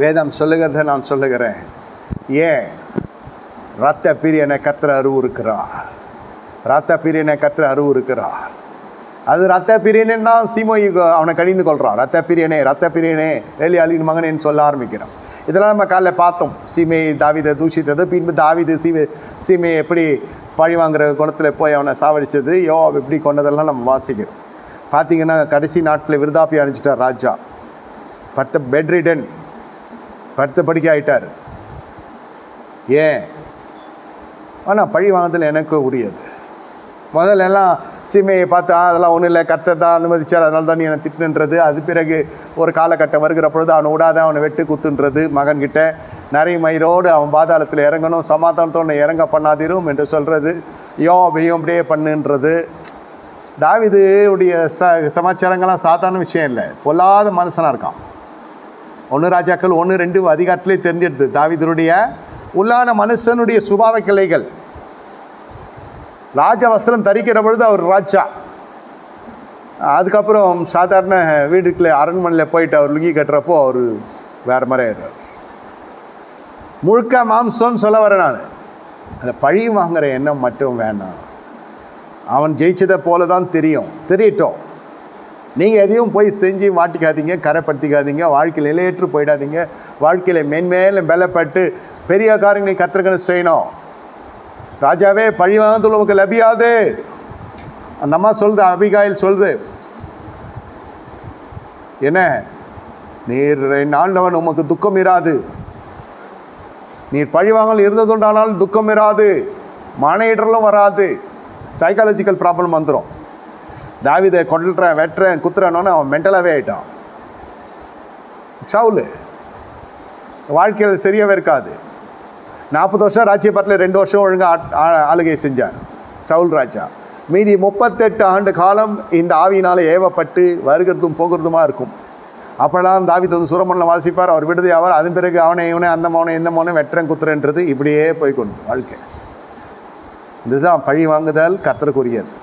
வேதம் சொல்லுகிறத நான் சொல்லுகிறேன். ஏன்? ரத்த பிரியனை கத்திர அருவு இருக்கிறா ரத்த பிரியனை கத்திர அருவு இருக்கிறார் அது ரத்த பிரியனா சீமோய் அவனை கழிந்து கொள்கிறான் ரத்த பிரியனே ரத்த பிரியனே வேலையாளின் மகனேன்னு சொல்ல ஆரம்பிக்கிறான். இதெல்லாம் நம்ம காலைல பார்த்தோம். சீமை தாவிதை தூஷித்தது பின்பு தாவிது சீமை சீமையை எப்படி பழி வாங்குற குணத்தில் போய் அவனை சாவடித்தது யோ எப்படி கொண்டதெல்லாம் நம்ம வாசிக்கிறோம். பார்த்தீங்கன்னா கடைசி நாட்டில் விருதாப்பி அணிஞ்சிட்டார் ராஜா. But the bedridden. படுத்த படிக்க ஆயிட்டார் ஏன்? ஆனால் பழி வாங்குறதுல எனக்கு உரியது. முதல்ல எல்லாம் சீமையை பார்த்து அதெல்லாம் ஒன்றும் இல்லை கர்த்தர் தான் அனுமதிச்சார் அதனால தான் நீ என்னை திட்டுன்றது. அது பிறகு ஒரு காலகட்டம் வருகிற பொழுது அவனை விடாத அவனை வெட்டு குத்துன்றது மகன்கிட்ட நிறைய மயிரோடு அவன் பாதாளத்தில் இறங்கணும் சமாதானத்தோடு இறங்க பண்ணாதிரும் என்று சொல்கிறது யோபையும் அப்படியே பண்ணுன்றது. தாவிது உடைய ச சமாச்சாரங்கள்லாம் சாதாரண விஷயம் இல்லை. பொல்லாத மனுஷனாக இருக்கான். ஒன்று ராஜாக்கள் ஒன்று ரெண்டு அதிகாரத்திலே தெரிஞ்செடுத்து தாவிதருடைய உள்ளான மனுஷனுடைய சுபாவ கிளைகள். ராஜ வஸ்திரம் தரிக்கிற பொழுது அவர் ராஜா. அதுக்கப்புறம் சாதாரண வீட்டுக்குள்ளே அரண்மனையில் போயிட்டு அவர் லுங்கி கட்டுறப்போ அவர் வேறு மாதிரி ஆயிடுறார். முழுக்க மாம்சம்னு சொல்ல வரேன் நான். அந்த பழி வாங்குற எண்ணம் மட்டும் வேணாம். அவன் ஜெயிச்சதை போல தான் தெரியும். தெரியட்டும். நீங்கள் எதையும் போய் செஞ்சு மாட்டிக்காதீங்க கரைப்படுத்திக்காதீங்க வாழ்க்கையில் நிலையற்று போயிடாதீங்க. வாழ்க்கையில் மென்மேலும் பலப்பட்டு பெரிய காரியங்களை கத்திரக்கணும் செய்யணும். ராஜாவே பழி வாங்குறது உமக்கு லபியாது. அந்த அம்மா சொல்லுது அபிகாயில் சொல்லுது. என்ன? நீர் ஆண்டவன் உமக்கு துக்கம் இராது. நீர் பழி வாங்கல் இருந்ததுண்டானால் துக்கம் இராது. மனையிடலும் வராது. சைக்காலஜிக்கல் ப்ராப்ளம் வந்துடும் தாவிதை கொல்றேன் வெட்டுறேன் குத்துறேன்னு அவன் மென்டலாகவே ஆயிட்டான். சவுலு வாழ்க்கையில் சரியாகவே இருக்காது. நாற்பது வருஷம் ராஜ்யபாட்டில் ரெண்டு வருஷம் ஒழுங்காக ஆளுகை செஞ்சார் சவுல் ராஜா. மீதி முப்பத்தெட்டு ஆண்டு காலம் இந்த ஆவியினால் ஏவப்பட்டு வருகிறதும் போகிறதுமாக இருக்கும். அப்போல்லாம் தாவித் வந்து சுரமணில் வாசிப்பார் அவர் விடுதி ஆவார் அதன் பிறகு அவனை இவனே அந்த மௌனை இந்த மௌனை வெட்டுறேன் குத்துறேன்றது இப்படியே போய் கொண்டு வாழ்க்கை. இதுதான் பழி வாங்குதல் கத்தருக்குரியது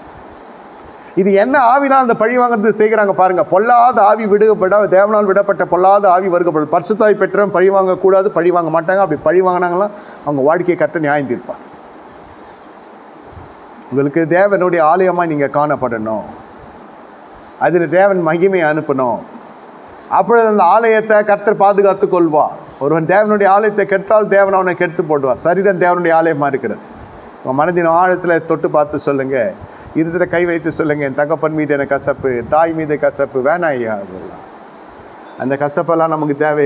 இது என்ன ஆவினால் அந்த பழி வாங்குறது செய்கிறாங்க பாருங்க. பொல்லாத ஆவி விடுபட தேவனால் விடப்பட்ட பொல்லாத ஆவி வருகப்படும். பரிசுத்தாய் பெற்றவன் பழி வாங்கக்கூடாது பழி வாங்க மாட்டாங்க. அப்படி பழி வாங்கினாங்களாம் அவங்க வாடிக்கை கருத்தை நியாயம் தீர்ப்பார். உங்களுக்கு தேவனுடைய ஆலயமாக நீங்கள் காணப்படணும். அதில் தேவன் மகிமையை அனுப்பணும். அப்பொழுது அந்த ஆலயத்தை கர்த்தர் பாதுகாத்து கொள்வார். ஒருவன் தேவனுடைய ஆலயத்தை கெடுத்தால் தேவன் அவனை கெடுத்து போடுவார். சரீரம் தேவனுடைய ஆலயமாக இருக்கிறது. உங்கள் மனதின் ஆழத்தில் தொட்டு பார்த்து சொல்லுங்கள் இருந்துட்டு கை வைத்து சொல்லுங்கள் என் தகப்பன் மீது எனக்கு கசப்பு தாய் மீது கசப்பு வேணாம் ஐயா அதெல்லாம் அந்த கசப்பெல்லாம் நமக்கு தேவை